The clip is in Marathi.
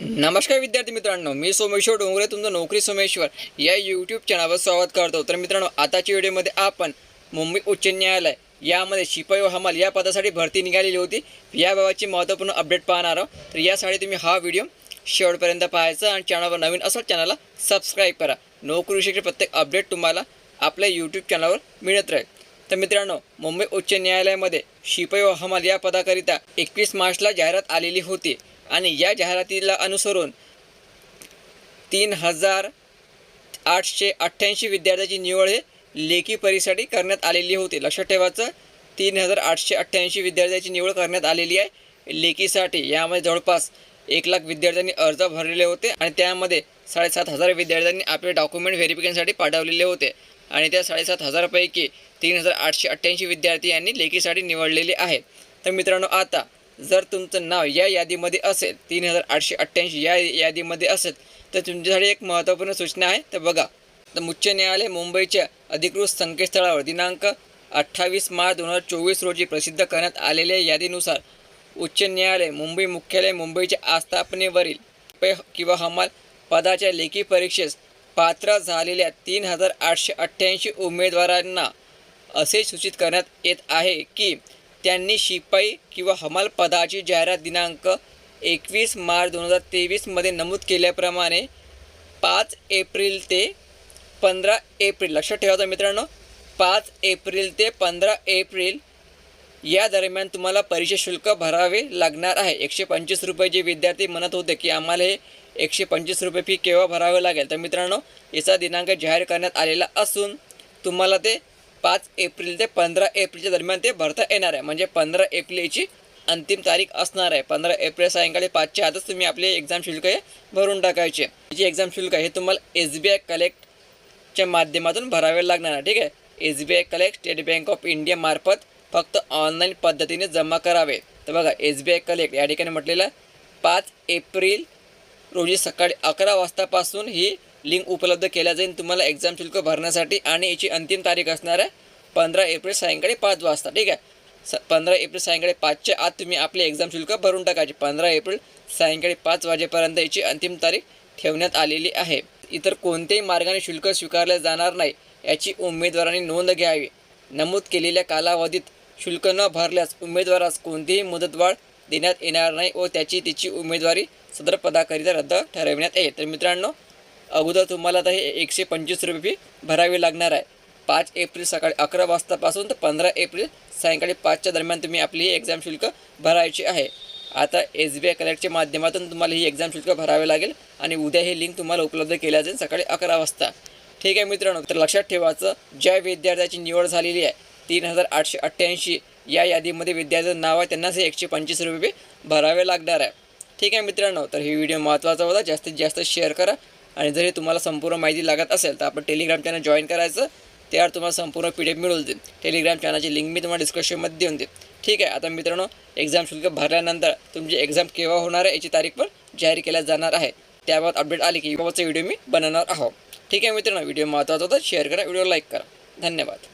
नमस्कार विद्यार्थी मित्रांनो मी सोमेश्वर डोंगरे तुमचं नोकरी सोमेश्वर या यूट्यूब चॅनलवर स्वागत करतो. तर मित्रांनो आताच्या व्हिडिओमध्ये आपण मुंबई उच्च न्यायालय यामध्ये शिपाई व हमाल या पदासाठी भरती निघालेली होती. याबाबतची महत्त्वपूर्ण अपडेट पाहणार आहोत. तर यासाठी तुम्ही हा व्हिडिओ शेवटपर्यंत पाहायचा आणि चॅनलवर नवीन असेल चॅनलला सबस्क्राईब करा. नोकरीविषयीचे प्रत्येक अपडेट तुम्हाला आपल्या यूट्यूब चॅनलवर मिळत राहील. तर मित्रांनो मुंबई उच्च न्यायालयामध्ये शिपाई व हमाल या पदाकरिता एकवीस मार्चला जाहिरात आलेली होती. आणि या जाहिरातीला अनुसरून तीन हजार आठशे अठ्ठ्याऐंशी विद्यार्थ्यांची निवड हे लेखी परीसाठी करण्यात आलेली होती. लक्षात ठेवायचं तीन हजार आठशे अठ्ठ्याऐंशी विद्यार्थ्यांची निवड करण्यात आलेली आहे लेखीसाठी. यामध्ये जवळपास एक लाख विद्यार्थ्यांनी अर्ज भरलेले होते आणि त्यामध्ये साडेसात हजार विद्यार्थ्यांनी आपले डॉक्युमेंट व्हेरिफिकेशनसाठी पाठवलेले होते. आणि त्या साडेसात हजारपैकी तीन हजार आठशे अठ्ठ्याऐंशी विद्यार्थी यांनी लेखीसाठी निवडलेले आहेत तर मित्रांनो आता जर तुमचं नाव या यादीमध्ये असेल तीन हजार आठशे अठ्ठ्याऐंशी या यादीमध्ये असेल तर तुमच्यासाठी एक महत्त्वपूर्ण सूचना आहे. तर बघा तर उच्च न्यायालय मुंबईच्या अधिकृत संकेतस्थळावर दिनांक अठ्ठावीस मार्च दोन हजार चोवीस रोजी प्रसिद्ध करण्यात आलेल्या यादीनुसार उच्च न्यायालय मुंबई मुख्यालय मुंबईच्या आस्थापनेवरील पे किंवा हमाल पदाच्या लेखी परीक्षेस पात्र झालेल्या तीन हजार आठशे अठ्ठ्याऐंशी उमेदवारांना असे सूचित करण्यात येत आहे की त्यांनी शिपाई किंवा हमाल पदाची जाहिरात दिनांक एकवीस मार्च दोन हजार तेवीसमध्ये नमूद केल्याप्रमाणे पाच एप्रिल ते पंधरा एप्रिल लक्षात ठेवायचं मित्रांनो पाच एप्रिल ते पंधरा एप्रिल या दरम्यान तुम्हाला परीक्षा शुल्क भरावे लागणार आहे. एकशे पंचवीस रुपये जे विद्यार्थी म्हणत होते की आम्हाला हे एकशे पंचवीस रुपये फी केव्हा भरावे लागेल? तर मित्रांनो याचा दिनांक जाहीर करण्यात आलेला असून तुम्हाला ते पाच एप्रिल ते पंधरा एप्रिलच्या दरम्यान ते भरता येणार आहे. म्हणजे पंधरा एप्रिल याची अंतिम तारीख असणार आहे. पंधरा एप्रिल सायंकाळी पाचच्या आतच तुम्ही आपले एक्झाम शुल्क हे भरून टाकायचे. जे एक्झाम शुल्क आहे हे तुम्हाला एस बी आय कलेक्टच्या माध्यमातून भरावे लागणार आहे. ठीक आहे? S B I collect State Bank of India मार्फत फक्त ऑनलाईन पद्धतीने जमा करावे. तर बघा एस बी आय कलेक्ट या ठिकाणी म्हटलेलं पाच एप्रिल रोजी सकाळी अकरा वाजतापासून ही लिंक उपलब्ध केल्या जाईल. तुम्हाला एक्झाम शुल्क भरण्यासाठी आणि याची अंतिम तारीख असणार आहे पंधरा एप्रिल सायंकाळी पाच वाजता ठीक आहे? स पंधरा एप्रिल सायंकाळी पाचच्या आत तुम्ही आपले एक्झाम शुल्क भरून टाकायचे. पंधरा एप्रिल सायंकाळी पाच वाजेपर्यंत याची अंतिम तारीख ठेवण्यात आलेली आहे. इतर कोणत्याही मार्गाने शुल्क स्वीकारले जाणार नाही याची उमेदवारांनी नोंद घ्यावी. नमूद केलेल्या कालावधीत शुल्क न भरल्यास उमेदवारास कोणतीही मुदतवाढ देण्यात येणार नाही व त्याची तिची उमेदवारी सदर पदाकरिता रद्द ठरविण्यात येईल. तर मित्रांनो अगोदर तुम्हाला आता हे एकशे पंचवीस रुपये फी भरावी लागणार आहे. पाच एप्रिल सकाळी अकरा वाजतापासून तर पंधरा एप्रिल सायंकाळी पाचच्या दरम्यान तुम्ही आपली ही एक्झाम शुल्क भरायची आहे. आता एस बी आय कलेक्टच्या माध्यमातून तुम्हाला ही एक्झाम शुल्क भरावे लागेल आणि उद्या ही लिंक तुम्हाला उपलब्ध केल्या जाईल सकाळी अकरा वाजता. ठीक आहे मित्रांनो तर लक्षात ठेवायचं ज्या विद्यार्थ्याची निवड झालेली आहे तीन हजार आठशे अठ्ठ्याऐंशी या यादीमध्ये विद्यार्थ्याचं नाव आहे त्यांनाच हे एकशे पंचवीस रुपये भरावे लागणार आहे. ठीक आहे मित्रांनो तर ही व्हिडिओ महत्त्वाचा होता जास्तीत जास्त शेअर करा. आणि जर हे तुम्हाला संपूर्ण माहिती लागत असेल तर आपण टेलिग्राम चॅनल जॉईन करायचं. त्यावर तुम्हाला संपूर्ण पी डी एफ मिळून देईल टेलिग्राम चॅनलची लिंक मी तुम्हाला डिस्क्रिप्शनमध्ये देऊन देईल. ठीक आहे आता मित्रांनो एक्झाम शुल्क भरल्यानंतर तुमची एक्झाम केव्हा होणार आहे याची तारीख पण जाहीर केल्या जाणार आहे. त्याबाबत अपडेट आली की याबाबतचा व्हिडिओ मी बनवणार आहोत. ठीक आहे मित्रांनो व्हिडिओ महत्त्वाचा होता शेअर करा व्हिडिओ लाईक करा. धन्यवाद.